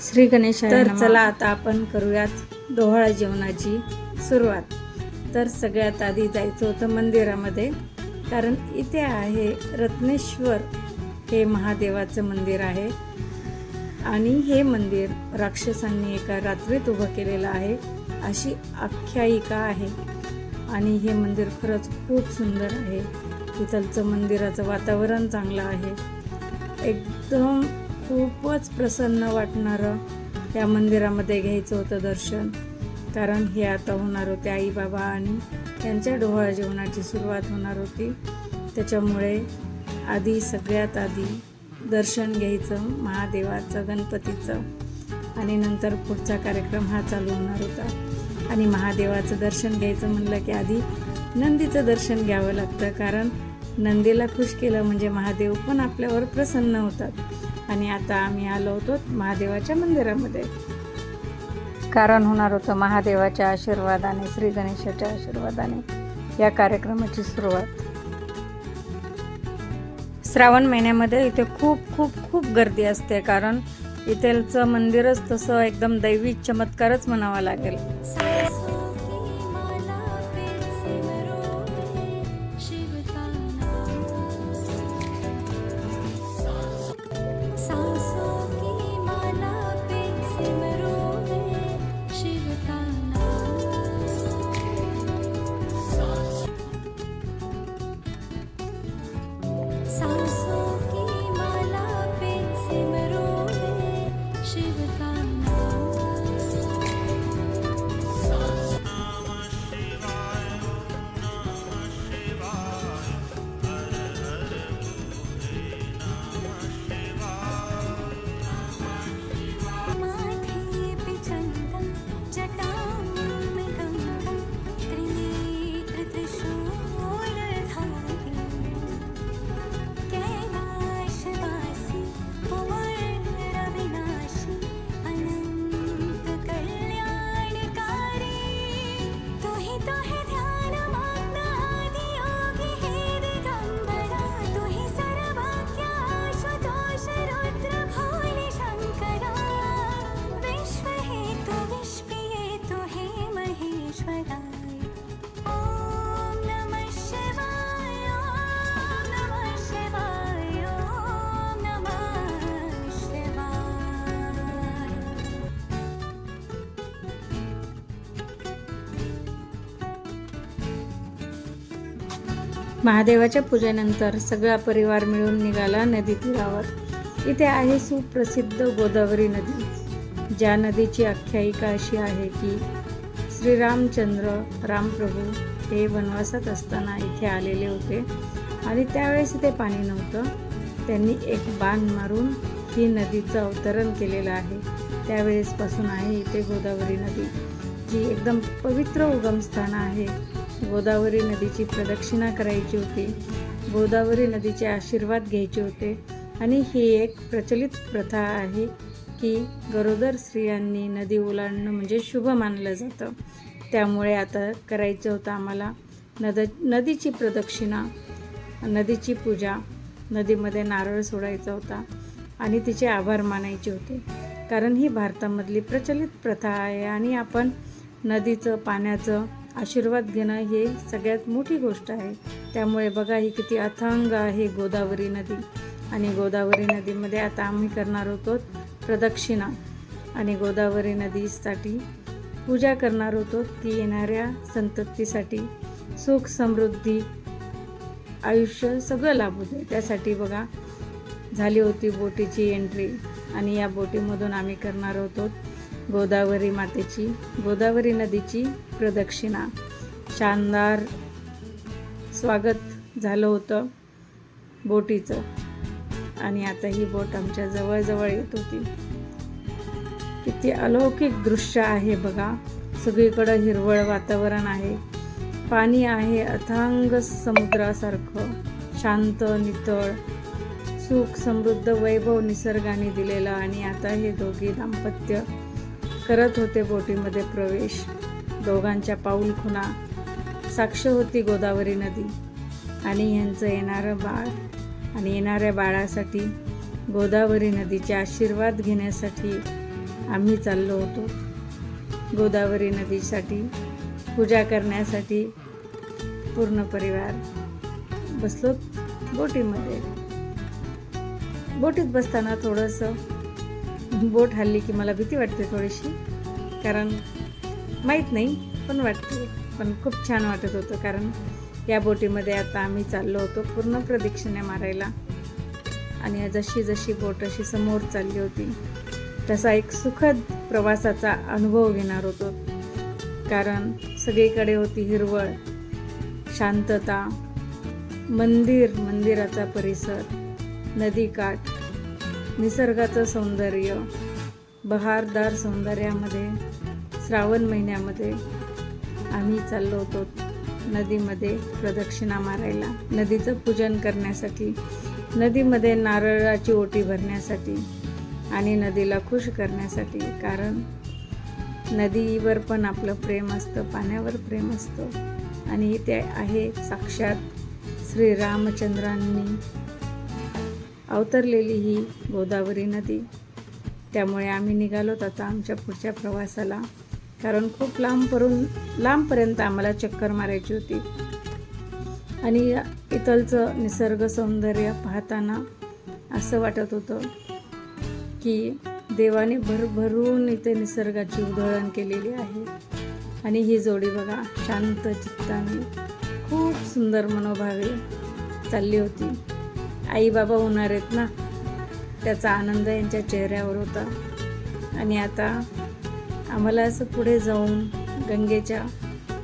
श्री गणेश तर चला आता आपण करूयात डोहाळा जेवणाची सुरुवात. तर सगळ्यात आधी जायचं होतं मंदिरामध्ये कारण इथे आहे रत्नेश्वर हे महादेवाचं मंदिर आहे. आणि हे मंदिर राक्षसांनी एका रात्रीत उभं केलेलं आहे अशी आख्यायिका आहे. आणि हे मंदिर खरंच खूप सुंदर आहे. इथलचं मंदिराचं वातावरण चांगलं आहे. एकदम खूपच प्रसन्न वाटणारं त्या मंदिरामध्ये घ्यायचं होतं दर्शन. कारण हे आता होणार होते आई बाबा आणि त्यांच्या डोहाळ जेवणाची सुरुवात होणार होती. त्याच्यामुळे आधी सगळ्यात आधी दर्शन घ्यायचं महादेवाचं गणपतीचं आणि नंतर पुढचा कार्यक्रम हा चालू होणार होता. आणि महादेवाचं दर्शन घ्यायचं म्हणलं की आधी नंदीचं दर्शन घ्यावं लागतं. कारण नंदीला खुश केलं म्हणजे महादेव पण आपल्यावर प्रसन्न होतात. आणि आता आम्ही आलो होतो महादेवाच्या मंदिरामध्ये. कारण होणार होतं महादेवाच्या आशीर्वादाने श्री गणेशाच्या आशीर्वादाने या कार्यक्रमाची सुरुवात. श्रावण महिन्यामध्ये इथे खूप खूप खूप गर्दी असते कारण इथलचं मंदिरच तसं एकदम दैवी चमत्कारच म्हणावा लागेल. महादेवाच्या पूजेनंतर सगळा परिवार मिळून निघाला नदी तीरावर इथे आहे सुप्रसिद्ध गोदावरी नदी. ज्या नदीची आख्यायिका अशी आहे की श्रीरामचंद्र रामप्रभू हे वनवासात असताना इथे आलेले होते आणि त्यावेळेस इथे पाणी नव्हतं. त्यांनी एक बाण मारून ही नदीचं अवतरण केलेलं आहे. त्यावेळेसपासून आहे इथे गोदावरी नदी जी एकदम पवित्र उगमस्थान आहे. गोदावरी नदीची प्रदक्षिणा करायची होती. गोदावरी नदीचे आशीर्वाद घ्यायचे होते. आणि ही एक प्रचलित प्रथा आहे की गरोदर स्त्रियांनी नदी ओलांडणं म्हणजे शुभ मानलं जातं. त्यामुळे आता करायचं होतं आम्हाला नद नदीची प्रदक्षिणा नदीची पूजा नदीमध्ये नारळ सोडायचा होता आणि तिचे आभार मानायचे होते. कारण ही भारतामधली प्रचलित प्रथा आहे आणि आपण नदीचं पाण्याचं आशीर्वाद घेणं हे सगळ्यात मोठी गोष्ट आहे. त्यामुळे बघा ही किती अथांग आहे गोदावरी नदी. आणि गोदावरी नदीमध्ये आता आम्ही करणार होतो प्रदक्षिणा. आणि गोदावरी नदीसाठी पूजा करणार होतो ती येणाऱ्या संततीसाठी. सुख समृद्धी आयुष्य सगळं लाभू दे त्यासाठी बघा झाली होती बोटीची एंट्री आणि या बोटीमधून आम्ही करणार होतो गोदावरी मातेची गोदावरी नदीची प्रदक्षिणा. शानदार स्वागत झालं होतं बोटीचं. आणि आता ही बोट आमच्या जवळजवळ येत होती. किती अलौकिक दृश्य आहे बघा. सगळीकडं हिरवळ वातावरण आहे. पाणी आहे अथांग समुद्रासारखं. शांत नितळ सुख समृद्ध वैभव निसर्गाने दिलेलं आणि आता हे दोघी दाम्पत्य करत होते बोटीमध्ये प्रवेश. दोघांच्या पाऊल खुणा साक्ष होती गोदावरी नदी. आणि यांचं येणारं बाळ आणि येणाऱ्या बाळासाठी गोदावरी नदीचे आशीर्वाद घेण्यासाठी आम्ही चाललो होतो. गोदावरी नदीसाठी पूजा करण्यासाठी पूर्ण परिवार बसलो बोटीमध्ये. बोटीत बसताना थोडंसं बोट हल्ली की मला भीती वाटते थोडीशी. कारण माहीत नाही पण वाटते. पण खूप छान वाटत होतं कारण या बोटीमध्ये आता आम्ही चाललो होतो पूर्ण प्रदक्षिणा मारायला. आणि जशी जशी बोट अशी समोर चालली होती तसा एक सुखद प्रवासाचा अनुभव घेणार होतो. कारण सगळीकडे होती हिरवळ शांतता मंदिर मंदिराचा परिसर नदीकाठ निसर्गाचं सौंदर्य बहारदार सौंदर्यामध्ये श्रावण महिन्यामध्ये आम्ही चाललो होतो नदीमध्ये प्रदक्षिणा मारायला. नदीचं पूजन करण्यासाठी नदीमध्ये नारळाची ओटी भरण्यासाठी आणि नदीला खुश करण्यासाठी कारण नदीवर पण आपलं प्रेम असतं पाण्यावर प्रेम असतं. आणि ते आहे साक्षात श्री रामचंद्रांनी अवतरलेली ही गोदावरी नदी. त्यामुळे आम्ही निघालोत आता आमच्या पुढच्या प्रवासाला. कारण खूप लांबपर्यंत लांबपर्यंत आम्हाला चक्कर मारायची होती. आणि इथलचं निसर्ग सौंदर्य पाहताना असं वाटत होतं की देवाने भरभरून इथे निसर्गाची उधळण केलेली आहे. आणि ही जोडी बघा शांत चित्ताने खूप सुंदर मनोभावे चालली होती. आई बाबा होणार आहेत ना त्याचा आनंद यांच्या चेहऱ्यावर होता. आणि आता आम्हाला असं पुढे जाऊन गंगेच्या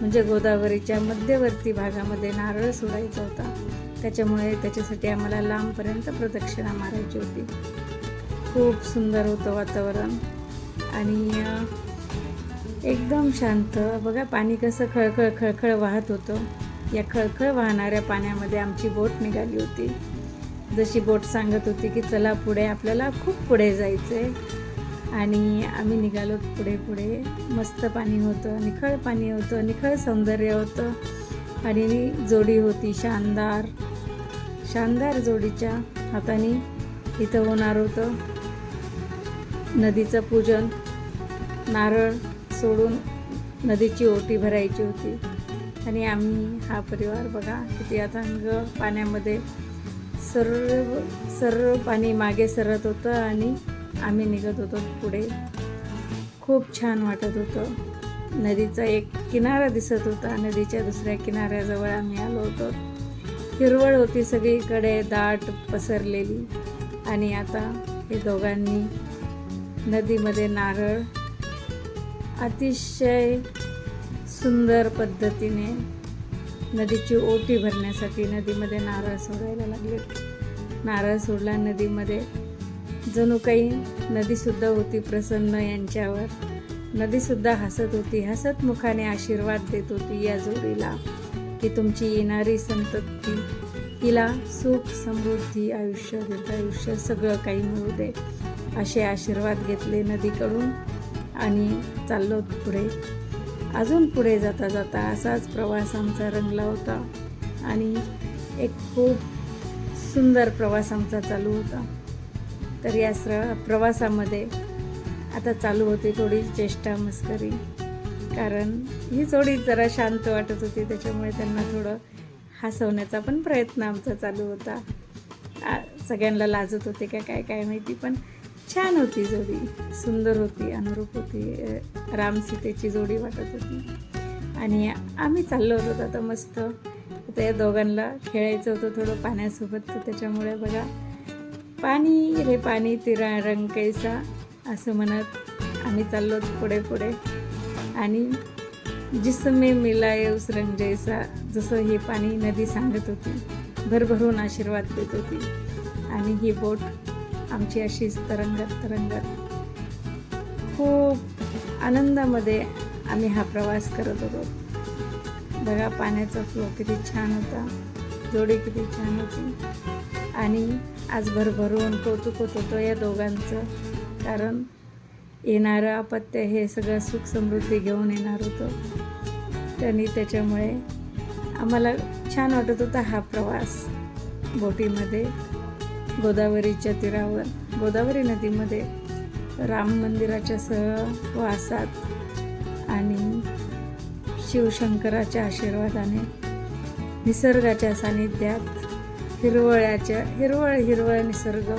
म्हणजे गोदावरीच्या मध्यवर्ती भागामध्ये नारळ सोडायचा होता. त्याच्यामुळे त्याच्यासाठी आम्हाला लांबपर्यंत प्रदक्षिणा मारायची होती. खूप सुंदर होतं वातावरण. आणि एकदम शांत. बघा पाणी कसं खळखळ खळखळ वाहत होतं. या खळखळ वाहणाऱ्या पाण्यामध्ये आमची बोट निघाली होती. जशी बोट सांगत होती की चला पुढे आपल्याला खूप पुढे जायचं आहे आणि आम्ही निघालो पुढे पुढे. मस्त पाणी होतं निखळ पाणी होतं निखळ सौंदर्य होतं. आणि जोडी होती शानदार. शानदार जोडीच्या हाताने इथं होणार होतं. नदीचं पूजन नारळ सोडून नदीची ओटी भरायची होती. आणि आम्ही हा परिवार बघा किती अथांग पाण्यामध्ये सर्व सर्व पाणी मागे सरत होतं आणि आम्ही निघत होतो पुढे. खूप छान वाटत होतं. नदीचा एक किनारा दिसत होता. नदीच्या दुसऱ्या किनाऱ्याजवळ आम्ही आलो होतो. हिरवळ होती सगळीकडे दाट पसरलेली. आणि आता हे दोघांनी नदीमध्ये नारळ अतिशय सुंदर पद्धतीने नदीची ओटी भरण्यासाठी नदीमध्ये नारळ सोडायला लागले. नारळ सोडला नदीमध्ये. जणू काही नदीसुद्धा होती प्रसन्न यांच्यावर. नदीसुद्धा हसत होती. हसत मुखाने आशीर्वाद देत होती या जोडीला की तुमची येणारी संतती तिला सुख समृद्धी आयुष्य दीर्घायुष्य सगळं काही मिळू दे असे आशीर्वाद घेतले नदीकडून आणि चाललो पुढे. अजून पुढे जाता जाता असाच प्रवास आमचा रंगला होता आणि एक खूप सुंदर प्रवास आमचा चालू होता. तर या स्र प्रवासामध्ये आता चालू होती थोडी चेष्टा मस्करी. कारण ही जोडी जरा शांत वाटत होती त्याच्यामुळे त्यांना थोडं हसवण्याचा पण प्रयत्न आमचा चालू होता. सगळ्यांना लाजत होते का काय काय माहिती पण छान होती जोडी. सुंदर होती अनुरूप होती रामसीतेची राम सीतेची जोडी वाटत होती. आणि आम्ही चाललो होतो आता मस्त त्या दोघांना खेळायचं होतं थोडं पाण्यासोबत तर त्याच्यामुळे बघा पाणी रे पाणी तिरा रंग कैसा असं म्हणत आम्ही चाललो पुढे पुढे. आणि जिसमे मिलाय उस रंग जैसा जसं हे पाणी नदी सांगत होती भरभरून आशीर्वाद देत होती. आणि ही बोट आमची अशीच तरंगत तरंगत. खूप आनंदामध्ये आम्ही हा प्रवास करत होतो. बघा पाण्याचा फ्लो किती छान होता. जोडी किती छान होती. आणि आज भरभरून कौतुक होत होतं या दोघांचं. कारण येणारं अपत्य हे सगळं सुख समृद्धी घेऊन येणार होतं. त्यांनी त्याच्यामुळे आम्हाला छान वाटत होता हा प्रवास. बोटीमध्ये गोदावरीच्या तीरावर गोदावरी नदीमध्ये राम मंदिराच्या सहवासात आणि शिवशंकराच्या आशीर्वादाने निसर्गाच्या सानिध्यात हिरवळ्याच्या हिरवळ हिरवळ निसर्ग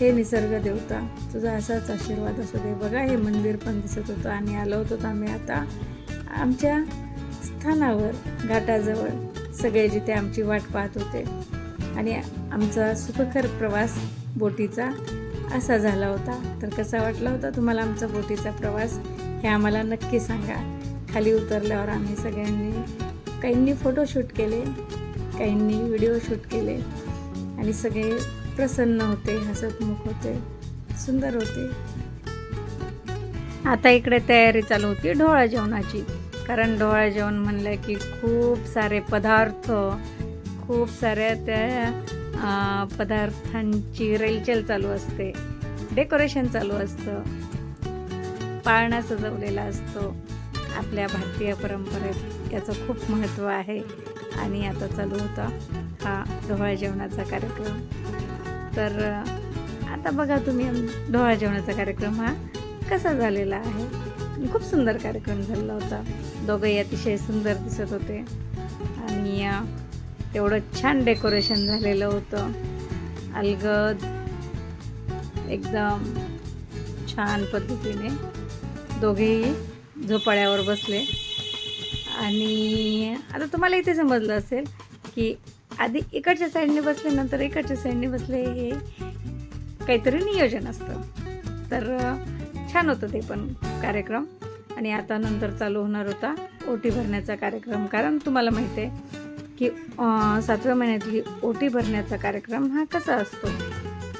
हे निसर्ग देवता तुझा असाच आशीर्वाद असू दे. बघा हे मंदिर पण दिसत होतं आणि आलो होतो आम्ही आता आमच्या स्थानावर घाटाजवळ. सगळे जिथे आमची वाट पाहत होते. आणि आमचा सुखकर प्रवास बोटीचा असा झाला होता. तर कसा वाटला होता तुम्हाला आमचा बोटीचा प्रवास हे आम्हाला नक्की सांगा. खाली उतरल्यावर आम्ही सगळ्यांनी काहींनी फोटोशूट केले काहींनी व्हिडिओ शूट केले आणि सगळे प्रसन्न होते हसतमुख होते सुंदर होते. आता इकडे तयारी चालू होती ढोळा जेवणाची कारण ढोळा जेवण म्हणलं की खूप सारे पदार्थ खूप साऱ्या त्या पदार्थांची रेलचेल चालू असते डेकोरेशन चालू असतं पाळणा सजवलेला असतो. आपल्या भारतीय परंपरेत याचं खूप महत्त्व आहे. आणि आता चालू होता हा ढोळा जेवणाचा कार्यक्रम. तर आता बघा तुम्ही ढोळा जेवणाचा कार्यक्रम हा कसा झालेला आहे. खूप सुंदर कार्यक्रम झालेला होता. दोघंही अतिशय सुंदर दिसत होते. आणि तेवढं छान डेकोरेशन झालेलं होतं. अलगद एकदम छान पद्धतीने दोघेही झोपाळ्यावर बसले. आणि आता तुम्हाला इथे समजलं असेल की आधी इकडच्या साईडने बसले नंतर इकडच्या साईडने बसले हे काहीतरी नियोजन असतं. तर छान होतं ते पण कार्यक्रम. आणि आता नंतर चालू होणार होता ओटी भरण्याचा कार्यक्रम. कारण तुम्हाला माहिती आहे की सातव्या महिन्यातली ओटी भरण्याचा कार्यक्रम हा कसा असतो?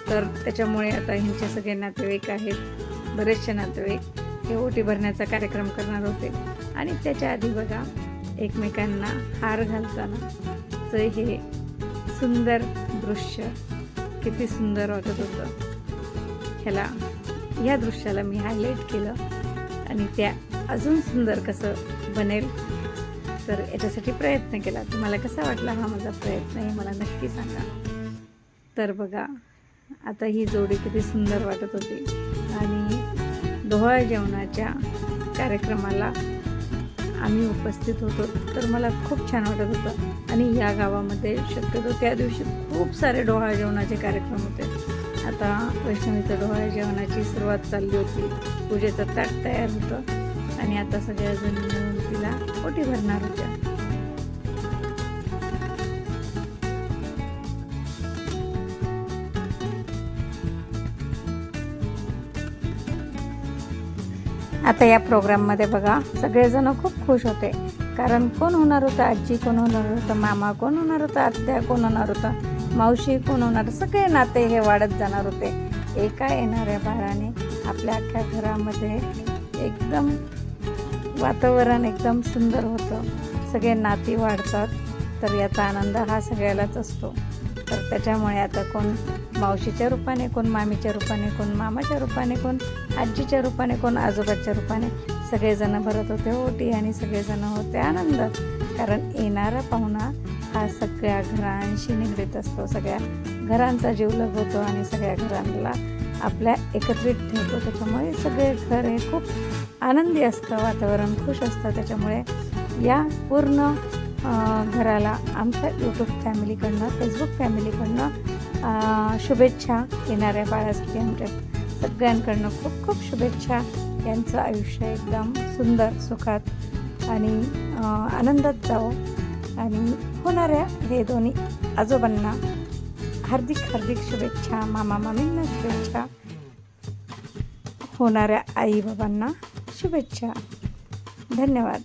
तर त्याच्यामुळे आता ह्यांचे सगळे नातेवाईक आहेत बरेचसे नातेवाईक हे ओटी भरण्याचा कार्यक्रम करणार होते. आणि त्याच्या आधी बघा एकमेकांना हार घालताना चं हे सुंदर दृश्य किती सुंदर वाटत होतं. ह्याला ह्या दृश्याला मी हायलाईट केलं आणि त्या अजून सुंदर कसं बनेल तर याच्यासाठी प्रयत्न केला. तुम्हाला कसा वाटला हा माझा प्रयत्न हे मला नक्की सांगा. तर बघा आता ही जोडी किती सुंदर वाटत होती. आणि डोहाळ जेवणाच्या कार्यक्रमाला आम्ही उपस्थित होतो. तर मला खूप छान वाटत होतं. आणि या गावामध्ये शक्यतो त्या दिवशी खूप सारे डोहाळ जेवणाचे कार्यक्रम होते. आता वैष्णवीचं डोहाळ जेवणाची सुरुवात चालली होती. पूजेचं ताट तयार होतं. आणि आता सगळ्याजण मिळून तिला ओटी भरणार होत्या. आता या प्रोग्राममध्ये बघा सगळेजण खूप खुश होते. कारण कोण होणार होतं? आजी कोण होणार होतं? मामा कोण होणार होतं? आत्या कोण होणार होतं? मावशी कोण होणार? सगळे नाते हे वाढत जाणार होते. एका येणाऱ्या बाळाने आपल्या अख्ख्या घरामध्ये एकदम वातावरण एकदम सुंदर होतं. सगळे नाती वाढतात तर याचा आनंद हा सगळ्यालाच असतो. तर त्याच्यामुळे आता कोण मावशीच्या रूपाने कोण मामीच्या रूपाने कोण मामाच्या रूपाने कोण आजीच्या रूपाने कोण आजोबाच्या रूपाने सगळेजणं भरत होते. हो, ओटी आणि सगळेजणं होते आनंदात कारण येणारा पाहुणा हा सगळ्या घरांशी निगडीत असतो. सगळ्या घरांचा जीवलग होतो आणि सगळ्या घरांना आपल्या एकत्रित ठेवतो. त्याच्यामुळे सगळे घर हे खूप आनंदी असतं वातावरण खुश असतं. त्याच्यामुळे या पूर्ण घराला आमच्या यूट्यूब फॅमिलीकडनं फेसबुक फॅमिलीकडनं शुभेच्छा येणाऱ्या बाळासाठी आमच्या सगळ्यांकडनं खूप खूप शुभेच्छा. यांचं आयुष्य एकदम सुंदर सुखात आणि आनंदात जावं. आणि होणाऱ्या हे दोन्ही आजोबांना हार्दिक हार्दिक शुभेच्छा मामा मामींना शुभेच्छा. होणाऱ्या आई बाबांना शुभेच्छा. धन्यवाद.